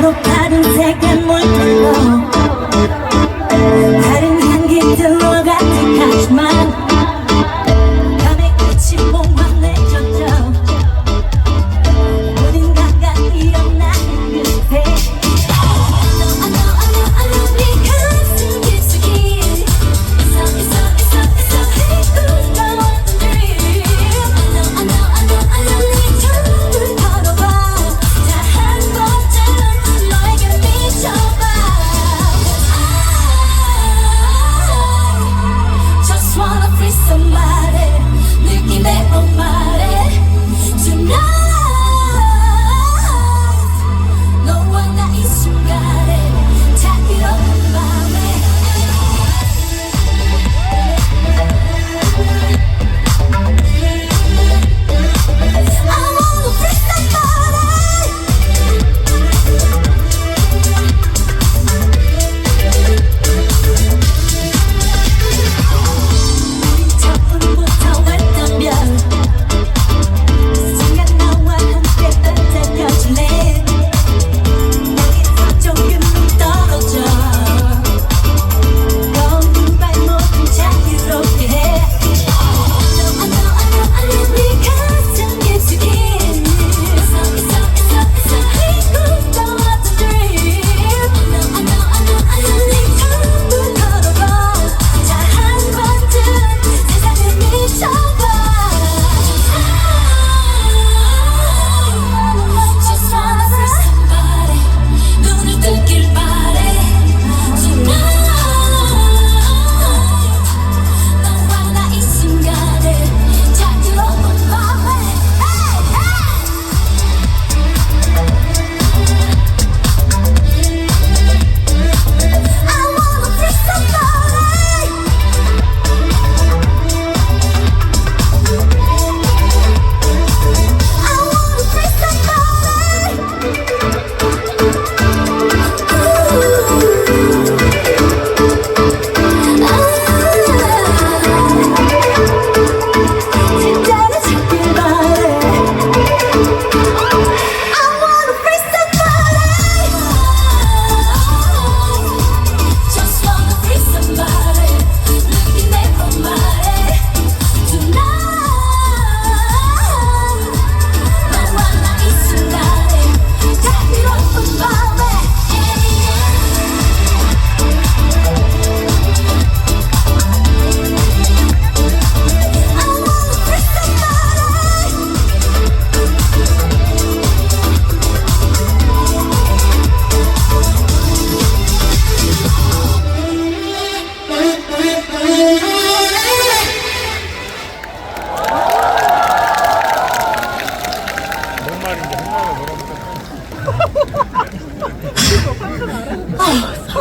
서로 다른 세계 물들러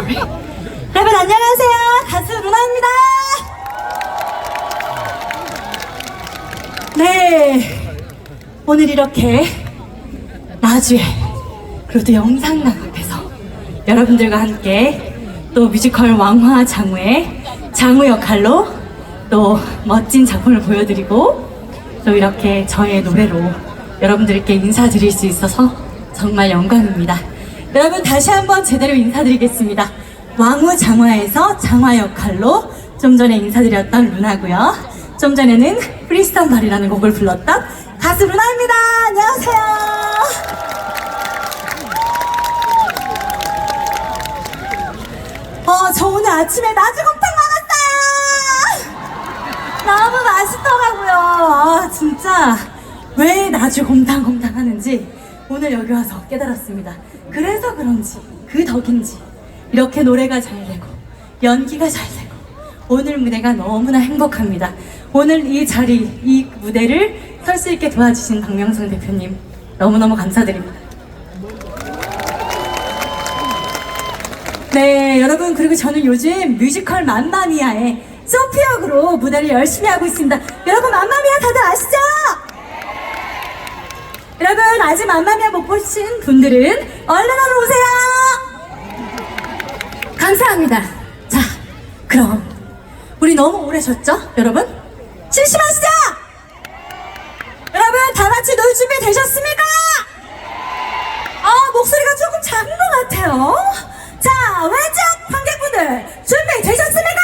여러분 안녕하세요. 가수 루나입니다. 네. 오늘 이렇게 나주에 그리고 또 영상남 앞에서 여러분들과 함께 또 뮤지컬 왕화 장우의 장우 역할로 또 멋진 작품을 보여드리고 또 이렇게 저의 노래로 여러분들께 인사드릴 수 있어서 정말 영광입니다. 여러분 다시 한번 제대로 인사드리겠습니다. 왕후 장화에서 장화 역할로 좀 전에 인사드렸던 루나고요. 좀 전에는 프리스탄 발이라는 곡을 불렀던 가수 루나입니다. 안녕하세요. 어, 저 오늘 아침에 나주곰탕 먹었어요! 너무 맛있더라고요. 아, 진짜. 왜 나주곰탕 곰탕 하는지 오늘 여기 와서 깨달았습니다. 그래서 그런지, 그 덕인지, 이렇게 노래가 잘 되고, 연기가 잘 되고, 오늘 무대가 너무나 행복합니다. 오늘 이 자리, 이 무대를 설 수 있게 도와주신 박명성 대표님, 너무너무 감사드립니다. 네, 여러분 그리고 저는 요즘 뮤지컬 맘마미아의 소피 역으로 무대를 열심히 하고 있습니다. 여러분 맘마미아 다들 아시죠? 여러분 아직 맘마미아 못 보신 분들은 얼른 얼른 오세요. 감사합니다. 자, 그럼 우리 너무 오래 졌죠, 여러분? 심심하시죠? 여러분 다 같이 놀 준비 되셨습니까? 아, 목소리가 조금 작은 것 같아요. 자, 왼쪽 관객분들 준비 되셨습니까?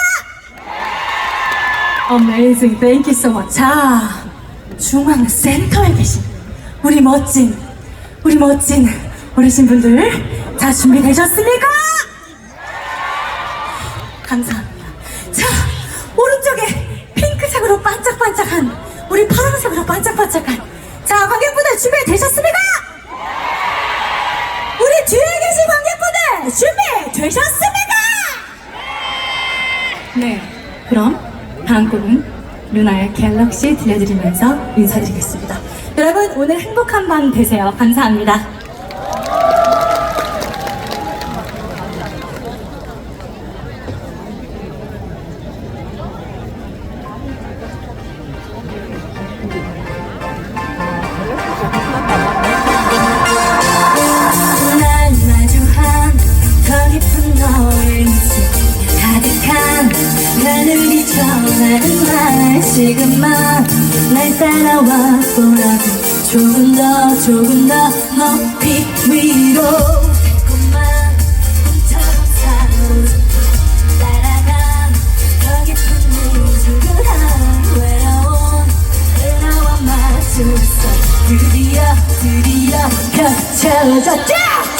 Amazing, thank you so much. 자, 중앙 센터에 계신 우리 멋진, 우리 멋진 어르신분들, 자, 준비되셨습니까? 감사합니다. 자, 오른쪽에 핑크색으로 반짝반짝한, 우리 파란색으로 반짝반짝한, 자, 관객분들 준비되셨습니까? 우리 뒤에 계신 관객분들 준비 되셨습니까? 네, 그럼 다음 곡은 루나의 갤럭시 들려드리면서 인사드리겠습니다. 여러분 오늘 행복한 밤 되세요. 감사합니다. 날 마주한 더 깊은 너의 지금만 날 따라와 보라고 조금 더 조금 더 높이 위로. 달콤한 사로 따라간 더 깊은 우주한 외로운 은하와 맞춰서 드디어 드디어 펼쳐졌다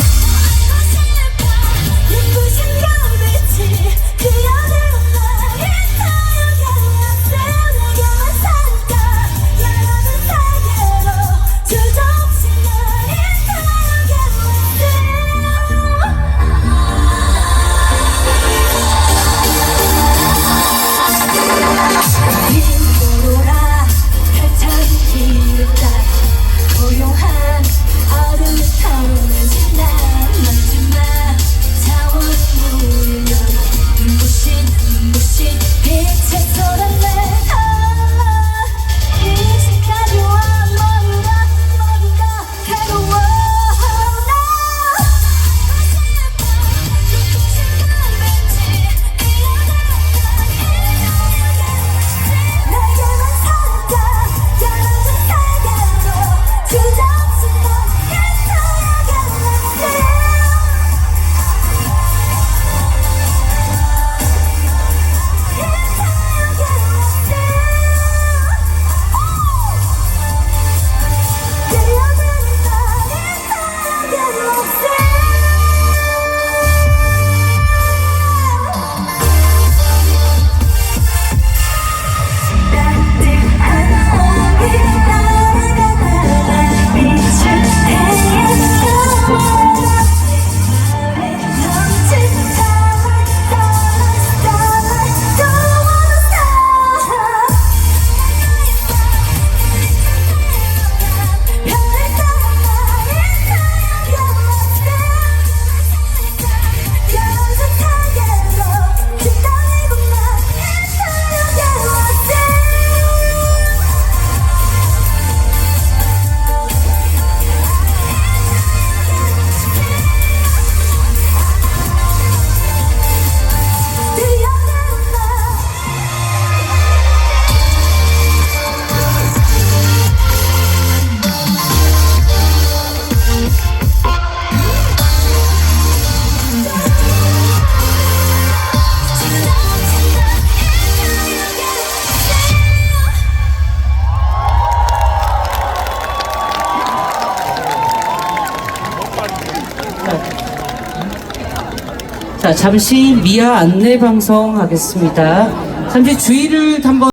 자, 잠시 미아 안내 방송 하겠습니다. 잠시 주의를 한번